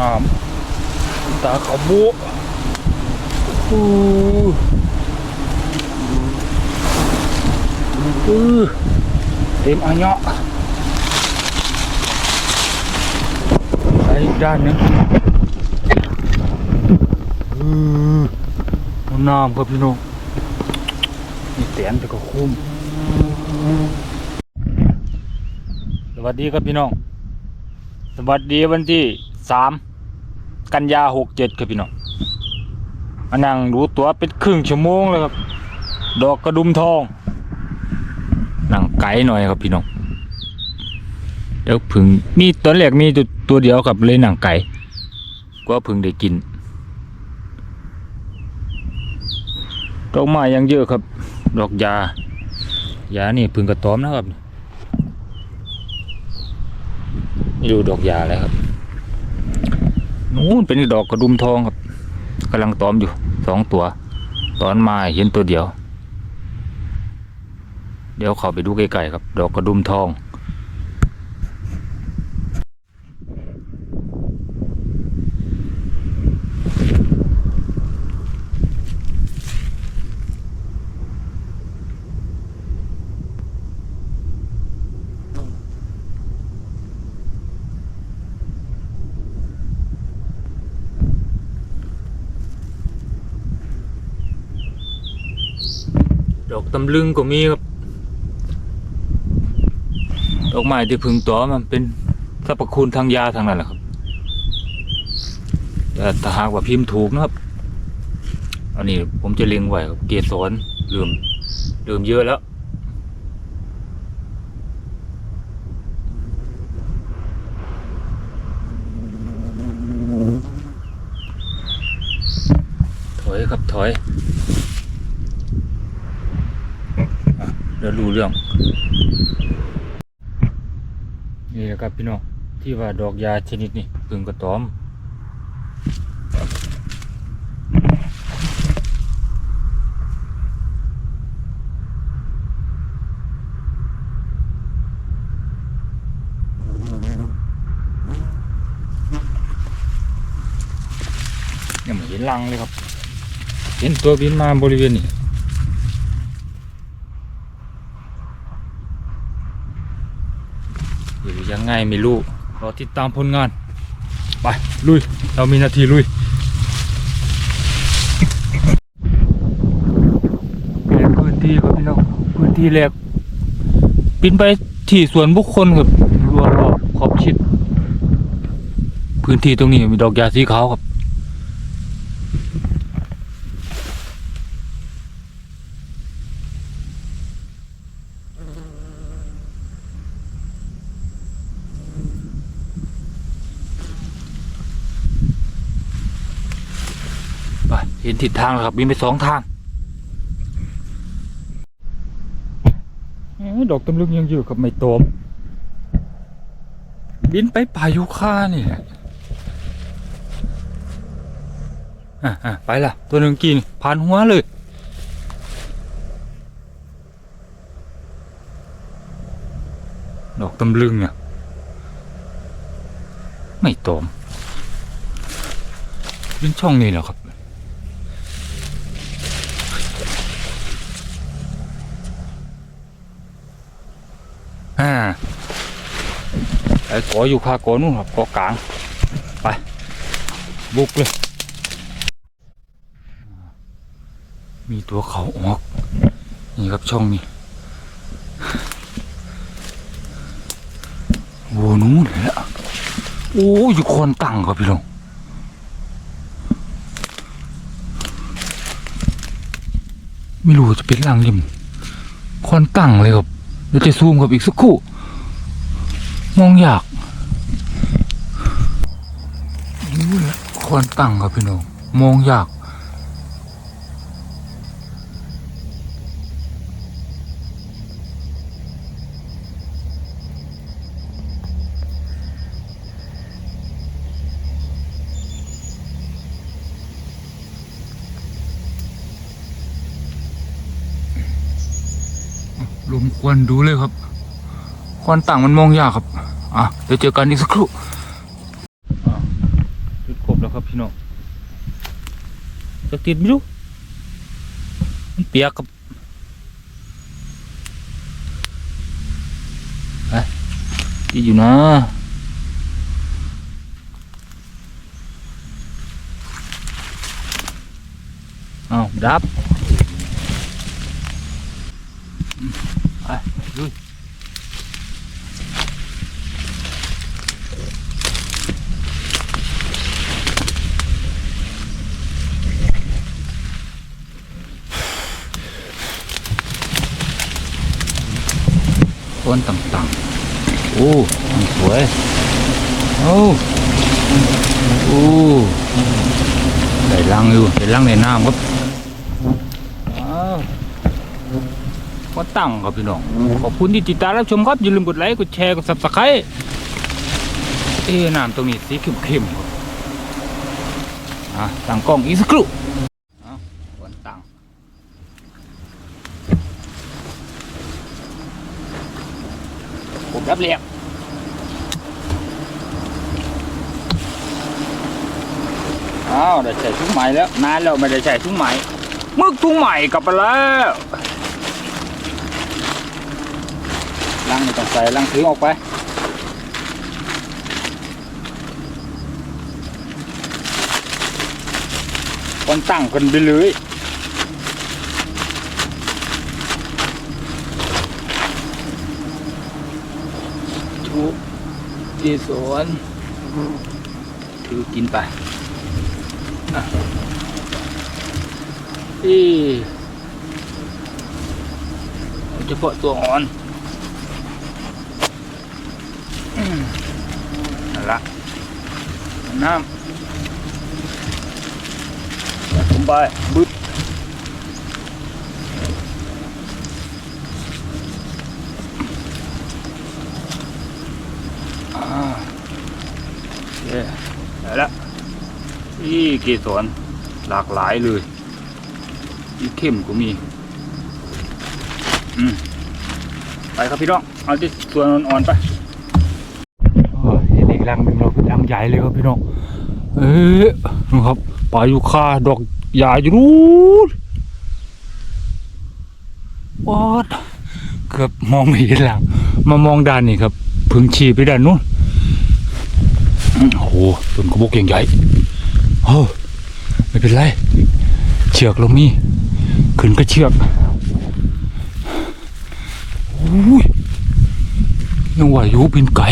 น้ำตาขาบุอู้อู้เต็มอันเนาะไปอีกด้านนึงอือน้ำครับพี่น้องนี่แตนแต่ก็คุ้มสวัสดีครับพี่น้อง สวัสดีวันที่ สามกันยาหกเจ็ดครับพี่น้องมานั่งดูตัวเป็นครึ่งชั่วโมงเลยครับ ดอกกระดุมทองนั่งไกลหน่อยครับพี่น้องเดี๋ยวพึ่งมีตอนแรกมีตัวตัวเดียวครับเลยนั่งไก่ก็พึ่งได้กินดอกไม้ยังเยอะครับ ดอกยายานี่พึ่งกระตอมนะครับนี่ดูดอกยาแล้วครับ นู้นเป็นดอกกระดุมทองครับกำลังตอมอยู่สองตัว ตอนมาเห็นตัวเดียว เดี๋ยวเข้าไปดูใกล้ๆครับ ดอกกระดุมทองำลึงก็มีครับดอกไม้ที่พึงตัวมันเป็นสรรพคุณทางยาทางนั้นแหละครับ แต่ถ้าหากว่าพิมพ์ถูกนะครับ อันนี้ผมจะเล็งไว้ครับเกสรลืมลืมเยอะแล้วถอยครับถอย อะ เดี๋ยวรู้เรื่อง นี่แหละครับพี่น้องที่ว่าดอกยาชนิดนี้พึ่งกระตอมยังไม่เห็นรังเลยครับ เห็นตัวบินมาบริเวณนี้ อยู่ยังไงไม่รู้รอติดตามผลงาน ไป ลุย เรามีนาทีลุยเปลี่ยนพื้นที่ครับพี่น้องพื้นที่แรกปินไปที่สวนบุคคลครับรัวรอบขอบชิด พื้นที่ตรงนี้มีดอกยาสีขาวครับ เห็นทิศทางแล้วครับบินไปสองทางเอ๊ะดอกตำลึงยังอยู่กับไม่โตมบินไปป่ายุคานี่แหละอะอะไปละตัวหนึ่งกินผ่านหัวเลยดอกตำลึงอะ ไม่โตมบินช่องนี้แหละครับ อ่าไอ้กออยู่คากอนู่นครับกอกลาง ไป บุกเลย มีตัวเขาออก นี่ครับช่องนี้โอ้นู้นเลยละโอ้อยู่คนตั้งครับพี่ลงไม่รู้จะเป็นรังยิมคนตั้งเลยครับ เดี๋ยวจะซูมกับอีกสักครู่ มองอยากนี่แหละควรตั้งครับพี่น้อง มองอยาก ควันดูเลยครับควันต่างมันมองยากครับ อะเดี๋ยวเจอกันอีกสักครู่อะแล้วครับพี่น้องจะติดไม่รู้มันเปียกครับไปติดอยู่นะอ้าวดับ ต้นต่างๆโอ้สวยโอ้โอ้ใส่ลังอยู่ใส่ลังในน้ำครับอ้าวก็ตั้งครับพี่น้อง ขอบคุณที่ติดตามรับชมครับ อย่าลืมกดไลค์ กดแชร์ กด subscribe เอ้น้ำตรงนี้สีเข้มๆครับอะตั้งกล้องอีกสักครู่อ้าวคนตั้ง ผม รับเรียบอ้าวได้ใส่ถุงใหม่แล้วนานแล้วไม่ได้ใส่ถุงใหม่มึกถุงใหม่กลับมาแล้วลังไม่ต้องใส่ลังถือออกไปคนตั้งคนไปเลย ทุกที่สวนถือกินไปอะอีเอาเฉพาะตัวอ่อนนั่นละน้ำผมไปบึดอ่าโอเค ได้แล้วอีเกสรหลากหลายเลย อีเข้มก็มี อืมไปครับพี่น้อง เอาที่ส่วนอ่อนๆไปเห็นอีกรังหนึ่งเราดังใหญ่เลยครับพี่น้อง เอ๊ะนะครับปลายูคาดอกใหญ่อยู่นู้วอดเกือบมองไม่เห็นหลัง มามองด้านนี้ครับ พึ่งฉีไปด้านนู้น โอ้โหต้นกระบอกใหญ่โอ้ไม่เป็นไร เชือกเรามีขึ้นก็เชือกโอ้ยยังว่าอยู่เป็นไก่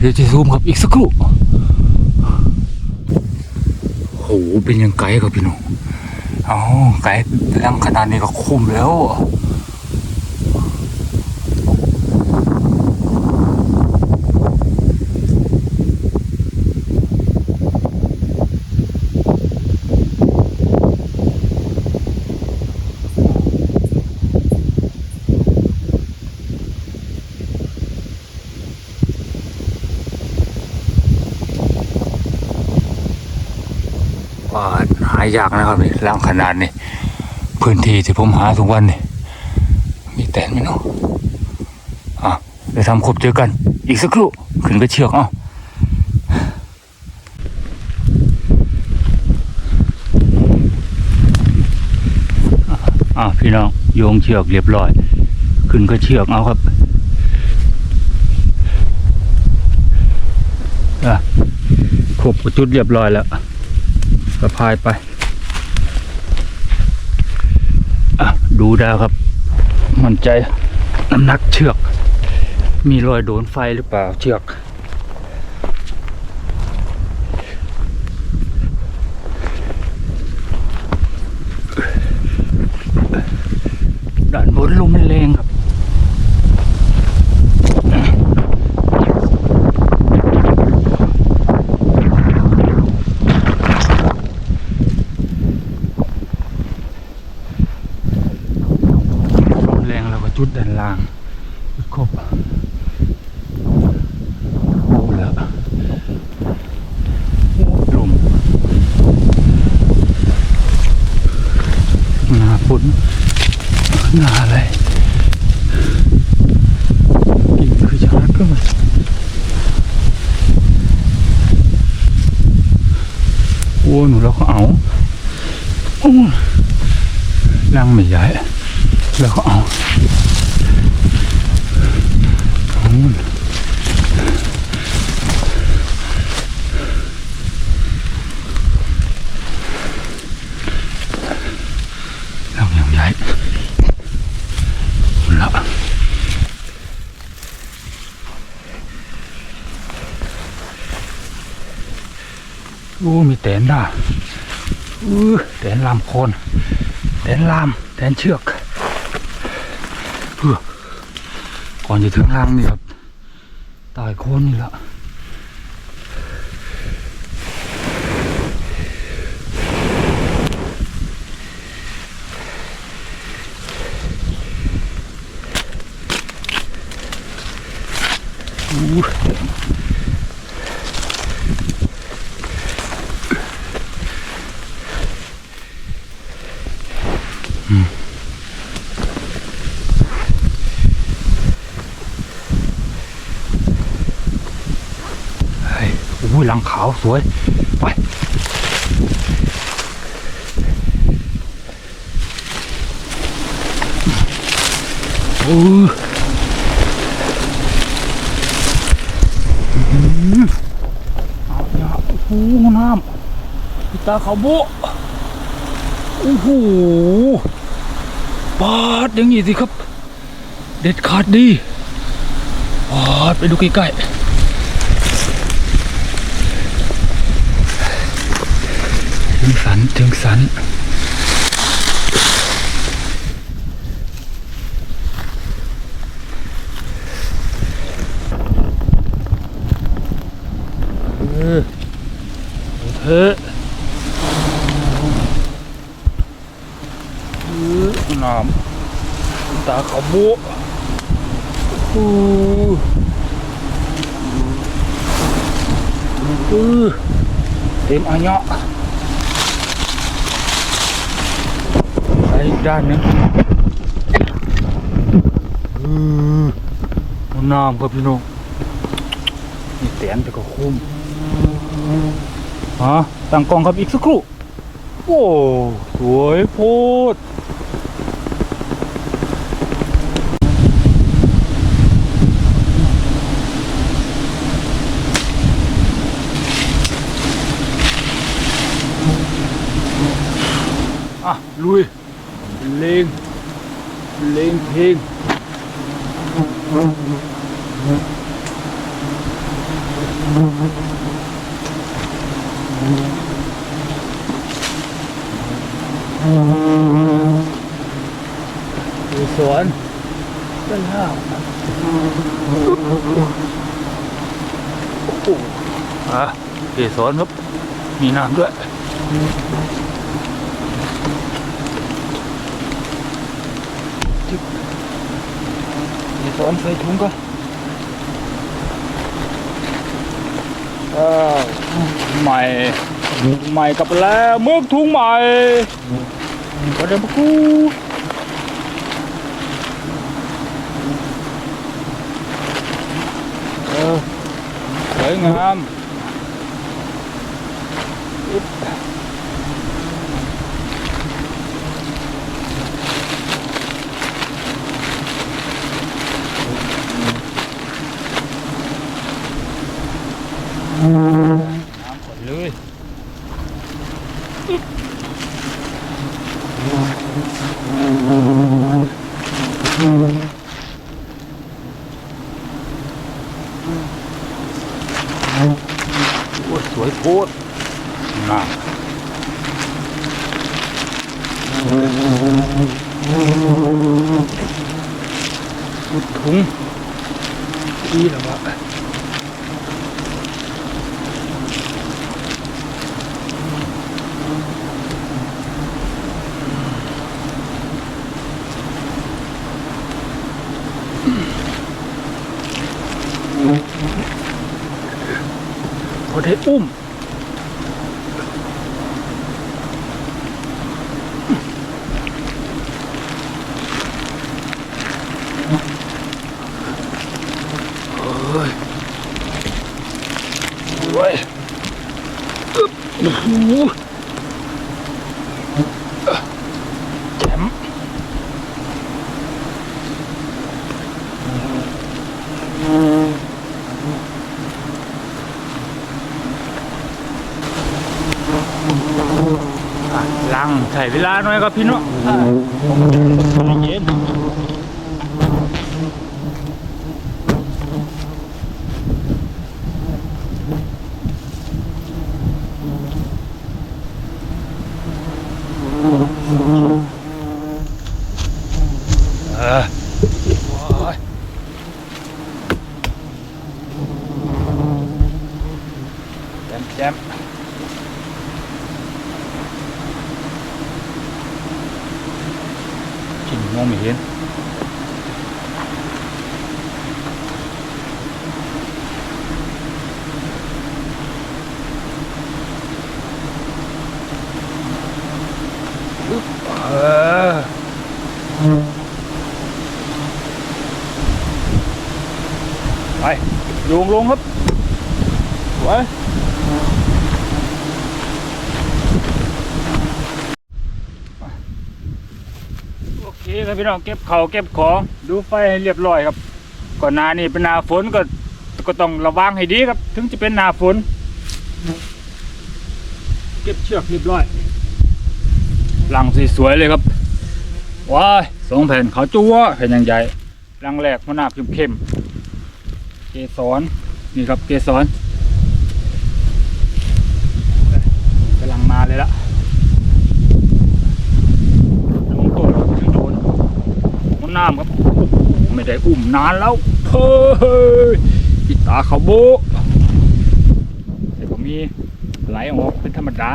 เดี๋ยวจะซูมครับอีกสักครู่โหเป็นยังไงครับพี่น้องอ๋อไก่ลังขนาดนี้ก็คุ้มแล้วว่าหายากนะครับนี่ลังขนาดนี้พื้นที่ที่ผมหาทุกวันนี่มีแต่ไหมเนาะอะเดี๋ยวทำครบเจอกัน อีกสักครู่ขึ้นไปเชือกเอ้าอะพี่น้องโยงเชือกเรียบร้อย ขึ้นก็เชือกเอาครับอะครบจุดเรียบร้อยแล้วสะพายไป ดูดาวครับ มั่นใจน้ำหนักเชือก มีรอยโดนไฟหรือเปล่าเชือก ด้านบนลมมันแรงครับ ลมแรงแล้วก็จุดด้านล่างจุดครบโอ้แล้วโอ้ลมหน้าฝนหน้าอะไรกิ่งคือชาร์จก็มา หนูเราก็เอาอู้ลังไม่ใหญ่เราก็เอาอู้ลังยังใหญ่ละ อู้มีแตนด่าอู้แตนลามโคนแตนลามแตนเชือกเพื่อก่อนจะถึงรังนี่ครับตายโคนนี่ละอู้เฮ้ยอู้หลังขาวสวย ไป โอ้ยอื้อหือเอาอย่าโอ้โหน้ำตาเขาวโบโอ้โหปาดอย่างนี้สิครับ เด็ดขาดดีปาดไปดูใกล้ๆ ถึงสันถึงสันเออเอเถอเออน้ำตาเขาวบุอู้เออเต็มอันเนาะไป อีกด้านนึงเอน้ำครับพี่น้องนี่แตนแต่ก็คุ้มฮะตั้งกล้องครับอีกสักครู่ โอ้สวยโพดอะ ลุยเลงเลงเพลงอยู่สวนต้นข้าวอะเกสรครับมีน้ำด้วย จิ๊บเกสรใส่ถุงก็อ้าวใหม่ใหม่กลับไปแล้วเมือกถุงใหม่ก็เดินมากูเออสวยงามอึ๊บ น้ำก่อนเลยโอ้ยสวยโคตรน้ำอุดถุงดีแล้ววะ พอ ได้อุ้ม เฮ้ยเฮ้ยอึ๊บโอ้โห เวลา หน่อยครับพี่น้องเย็นเออโอ้ยแจมแจม กินมองไม่เห็นเออ ไปโยงลงครับไว้โอเคครับพี่น้องเก็บเขาเก็บของดูไฟให้เรียบร้อยครับก่อนหน้านี้เป็นหนาฝนก็ก็ต้องระวังให้ดีครับ ถึงจะเป็นหนาฝน เก็บเชือกเรียบร้อยหลังสวยๆเลยครับว้ายสองแผ่นเขาจั่วแผ่นยังใหญ่หลังแรกมันหนาเข้มๆเกสรนี่ครับเกสรกำลังมาเลยละลงตัวยังโดนมันน้ำครับ ไม่ได้อุ้มนานแล้วเฮ้ยอีตาเขาโบะแต่ก็มีไหลออกเป็นธรรมดา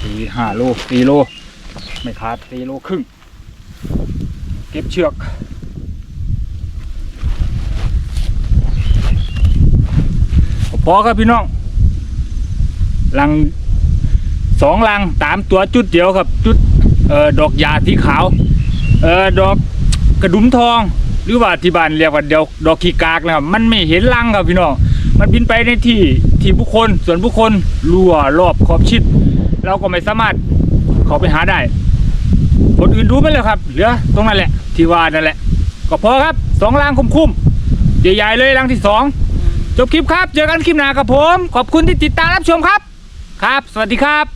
สี่ห้าโลสี่โล ไม่ขาดสี่โลครึ่ง เก็บเชือก พอครับพี่น้องลังสองลังตามตัวจุดเดียวครับ จุดออดอกยาสีขาวออดอกกระดุมทอง หรือว่าที่บ้านเรียกว่าดอกดอกขี้กากนะครับ มันไม่เห็นรังครับพี่น้องมันบินไปในที่ที่บุคคลส่วนบุคคลรั่วรอบขอบชิด เราก็ไม่สามารถเขาไปหาได้คนอื่นรู้ไปแล้วครับ เหลือตรงนั้นแหละที่ว่านั่นแหละ ก็พอครับสองรังคุ้มๆใหญ่ๆเลยรังที่สอง จบคลิปครับ เจอกันคลิปหน้าครับผม ขอบคุณที่ติดตามรับชมครับ ครับ สวัสดีครับ